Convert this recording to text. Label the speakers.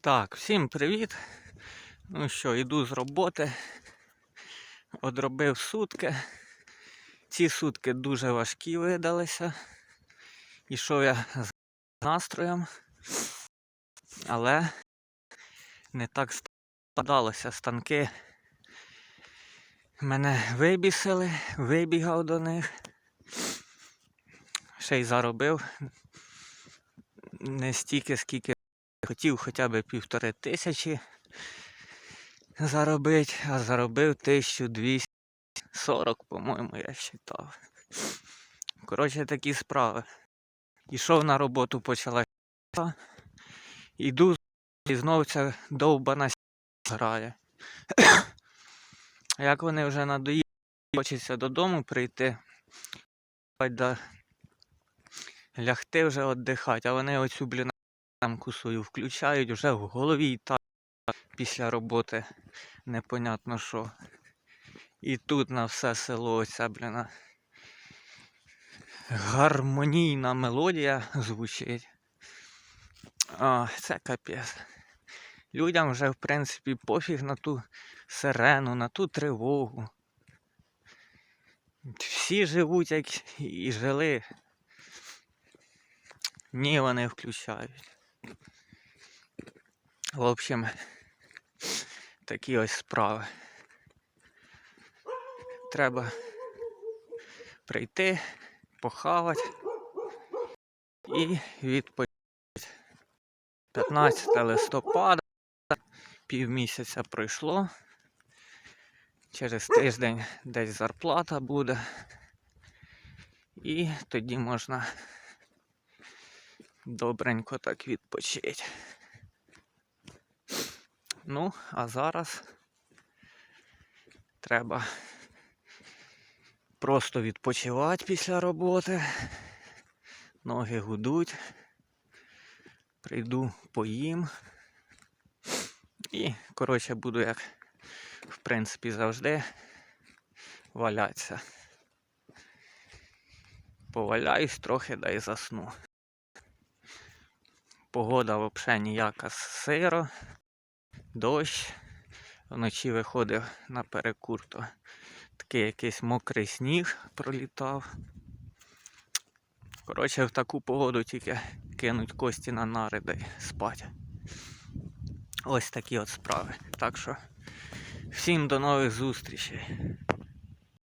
Speaker 1: Так, всім привіт. Ну що, йду з роботи. Одробив сутки. Ці сутки дуже важкі видалися. Ішов я з настроєм, але не так складалося. Станки мене вибісили, вибігав до них. Ще й заробив не стільки, скільки хотів хоча б півтори тисячі заробити, а заробив 1240, по-моєму, я вважав. Коротше, такі справи. Ішов на роботу, почала іду і знов ця довбана грає. Як вони вже надоїли, хочеться додому прийти, лягти вже віддихати, а вони оцю, блін, там свою включають, вже в голові і так після роботи непонятно що. І тут на все село оця, блін, гармонійна мелодія звучить. А, це капець. Людям вже, в принципі, пофіг на ту сирену, на ту тривогу. Всі живуть, як і жили. Ні, вони включають. В общем, такі ось справи. Треба прийти, похавати і відпочити. 15 листопада, півмісяця пройшло. Через тиждень десь зарплата буде. І тоді можна добренько так відпочити. Ну, а зараз треба просто відпочивати після роботи. Ноги гудуть. Прийду, поїм. І, коротше, буду як, в принципі, завжди валятися. Поваляюсь трохи да й засну. Погода взагалі ніяка сиро, дощ. Вночі виходив на перекур, то такий якийсь мокрий сніг пролітав. Коротше, в таку погоду тільки кинуть кості на нари да й спать. Ось такі от справи. Так що всім до нових зустрічей.